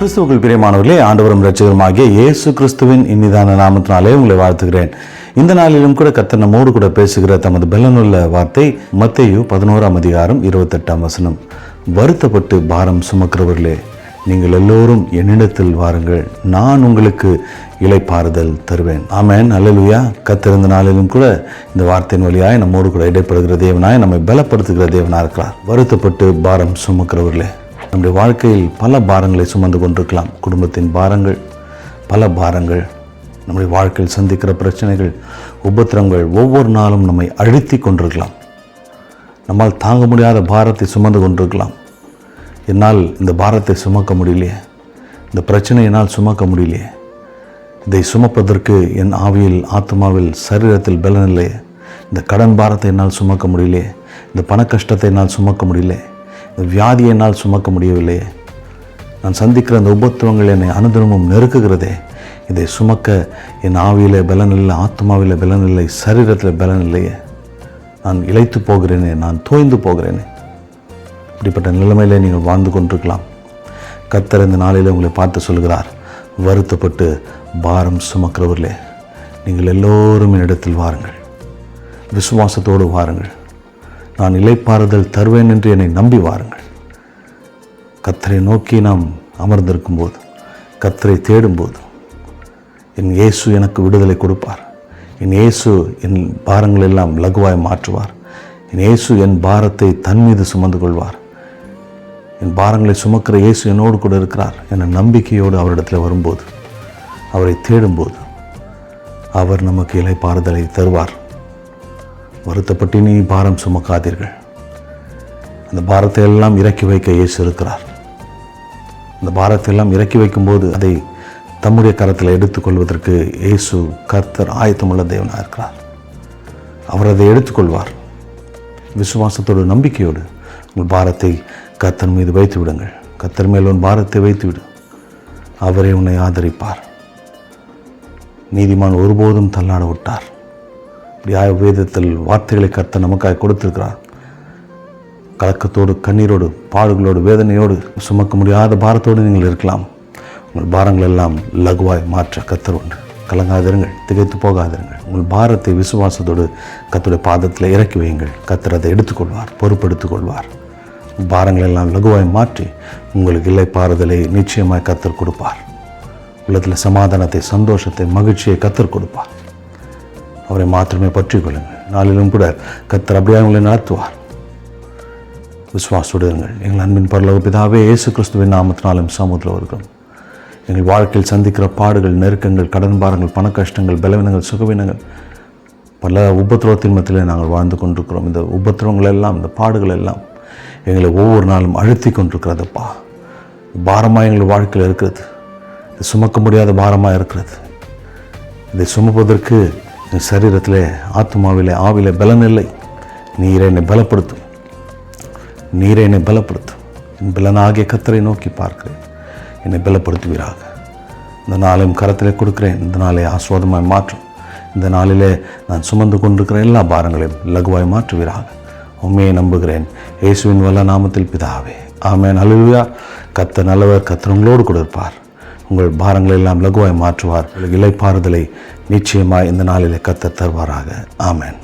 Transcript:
கிறிஸ்துவுக்குள் பிரியமானவர்களே ஆண்டவரும் ரட்சகருமாகிய இயேசு கிறிஸ்துவின் இனிதான நாமத்தினாலே உங்களை வாழ்த்துகிறேன். இந்த நாளிலும் கூட கத்தன நம்மோடு கூட பேசுகிற தமது பலனுள்ள வார்த்தை மத்தையு பதினோராம் அதிகாரம் இருபத்தெட்டாம் வசனம். வருத்தப்பட்டு பாரம் சுமக்கிறவர்களே நீங்கள் எல்லோரும் என்னிடத்தில் வாருங்கள். நான் உங்களுக்கு இலைப்பாறுதல் தருவேன். ஆமேன். அல்லலுயா. கத்திருந்த நாளிலும் கூட இந்த வார்த்தையின் வழியாய் நம்மோடு கூட இடைப்படுகிற தேவனாய் நம்மை பலப்படுத்துகிற தேவனாக இருக்கிறார் வருத்தப்பட்டு பாரம் சுமக்கிறவர்களே நம்முடைய வாழ்க்கையில் பல பாரங்களை சுமந்து கொண்டிருக்கலாம். குடும்பத்தின் பாரங்கள் பல பாரங்கள் நம்முடைய வாழ்க்கையில் சந்திக்கிற பிரச்சனைகள் உபத்திரங்கள் ஒவ்வொரு நாளும் நம்மை அழுத்தி கொண்டிருக்கலாம். நம்மால் தாங்க முடியாத பாரத்தை சுமந்து கொண்டிருக்கலாம். என்னால் இந்த பாரத்தை சுமக்க முடியலையே. இந்த பிரச்சனை என்னால் சுமக்க முடியலையே. இதை சுமப்பதற்கு என் ஆவியில் ஆத்மாவில் சரீரத்தில் பலன் இல்லையே. இந்த கடன் பாரத்தை என்னால் சுமக்க முடியலையே. இந்த பண கஷ்டத்தை என்னால் சுமக்க முடியல இந்த வியாதியை என்னால் சுமக்க முடியவில்லையே நான் சந்திக்கிற அந்த உபத்துவங்கள் என்னை அனுதினமும் நெருக்குகிறதே. இதை சுமக்க என் ஆவியில் பலன் இல்லை ஆத்மாவில் பலன் இல்லை சரீரத்தில் பலன் இல்லையே நான் இழைத்து போகிறேனே நான் தோய்ந்து போகிறேனே. இப்படிப்பட்ட நிலைமையில் நீங்கள் வாழ்ந்து கொண்டிருக்கலாம். கத்தர் இந்த நாளில் உங்களை பார்த்து சொல்கிறார் வருத்தப்பட்டு பாரம் சுமக்கிறவர்களே நீங்கள் எல்லோரும் என்னிடத்தில் வாருங்கள். விசுவாசத்தோடு வாருங்கள். நான் இலைப்பாறுதல் தருவேன் என்று என்னை நம்பி வாருங்கள். கத்தரை நோக்கி நாம் அமர்ந்திருக்கும் போது கத்தரை தேடும்போது என் இயேசு எனக்கு விடுதலை கொடுப்பார். என் இயேசு என் பாரங்கள் எல்லாம் லகுவாய் மாற்றுவார். என் இயேசு என் பாரத்தை தன் மீது சுமந்து கொள்வார். என் பாரங்களை சுமக்கிற இயேசு என்னோடு கூட இருக்கிறார் என நம்பிக்கையோடு அவரிடத்தில் வரும்போது அவரை தேடும்போது அவர் நமக்கு இலைப்பாறுதலை தருவார். வருத்தப்பட்டு நீ பாரம் சுமக்காதீர்கள். அந்த பாரத்தை எல்லாம் இறக்கி வைக்க இயேசு இருக்கிறார். அந்த பாரத்தை எல்லாம் இறக்கி வைக்கும்போது அதை தம்முடைய கரத்தில் எடுத்துக்கொள்வதற்கு இயேசு கர்த்தர் ஆயத்தமுள்ள தேவனாக இருக்கிறார். அவர் அதை எடுத்துக்கொள்வார் விசுவாசத்தோடு நம்பிக்கையோடு உங்கள் பாரத்தை கர்த்தர் மீது வைத்து விடுங்கள். கத்தர் மேல் உன் பாரத்தை வைத்து விடு. அவரே உன்னை ஆதரிப்பார். நீதிமான் ஒருபோதும் தள்ளாட விட்டார். இப்படியாக வேதத்தில் வார்த்தைகளை கத்த நமக்காக கொடுத்திருக்கிறார். கலக்கத்தோடு கண்ணீரோடு பாடுகளோடு வேதனையோடு சுமக்க முடியாத பாரத்தோடு நீங்கள் இருக்கலாம். உங்கள் பாரங்கள் எல்லாம் லகுவாய் மாற்ற கத்தர் உண்டு. கலங்காதிருங்கள் திகைத்து போகாதிருங்கள். உங்கள் பாரத்தை விசுவாசத்தோடு கத்தருடைய பாதத்தில் இறக்கி வையுங்கள். கத்தர் அதை எடுத்துக்கொள்வார் பொறுப்பெடுத்துக் கொள்வார். பாரங்கள் எல்லாம் லகுவாய் மாற்றி உங்களுக்கு இல்லை பாறுதலை நிச்சயமாய் கத்தர் கொடுப்பார். உள்ளத்தில் சமாதானத்தை சந்தோஷத்தை மகிழ்ச்சியை கத்தர் கொடுப்பார். அவரை மாத்திரமே பற்றி கொள்ளுங்கள் நாளிலும் கூட கத்தர் அப்படியே உங்களை நடத்துவார். விசுவாசுடுங்கள் எங்கள் அன்பின் பரலோக பிதாவே இயேசு கிறிஸ்துவின் நாமத்தினாலும் சமூகத்தில் இருக்கிறோம் எங்கள் வாழ்க்கையில் சந்திக்கிற பாடுகள் நெருக்கங்கள் கடன் பாரங்கள் பண கஷ்டங்கள் பலவீனங்கள் சுகவீனங்கள் பல உபத்திரவத்தின் மத்தியிலே நாங்கள் வாழ்ந்து கொண்டிருக்கிறோம். இந்த உபத்திரவங்கள் எல்லாம் இந்த பாடுகள் எல்லாம் எங்களை ஒவ்வொரு நாளும் அழுத்தி கொண்டிருக்கிறதப்பா. பாரமாக எங்கள் வாழ்க்கையில் இருக்கிறது. இது சுமக்க முடியாத பாரமாக இருக்கிறது. இதை சுமப்பதற்கு என் சரீரத்திலே ஆத்மாவில் ஆவிலே பலன் இல்லை. நீரை என்னை பலப்படுத்தும். நீரை என்னை பலப்படுத்தும். என் பலனாகிய கத்தரை நோக்கி பார்க்கிறேன் என்னை பலப்படுத்துவீராக. இந்த நாளையும் கரத்திலே கொடுக்குறேன். இந்த நாளை ஆஸ்வாதமாய் மாற்றும். இந்த நாளிலே நான் சுமந்து கொண்டிருக்கிற எல்லா பாரங்களையும் லகுவாய் மாற்றுவீராக. உண்மையை நம்புகிறேன். இயேசுவின் வல்ல நாமத்தில் பிதாவே. ஆமேன். அலுவயா கத்த நல்லவர் கத்தர் உங்களோடு கூட இருப்பார். உங்கள் பாரங்களை எல்லாம் லகுவாய் மாற்றுவார். இலைப்பாறுதலை நிச்சயமாக இந்த நாளில் கத்த தருவாராக. ஆமேன்.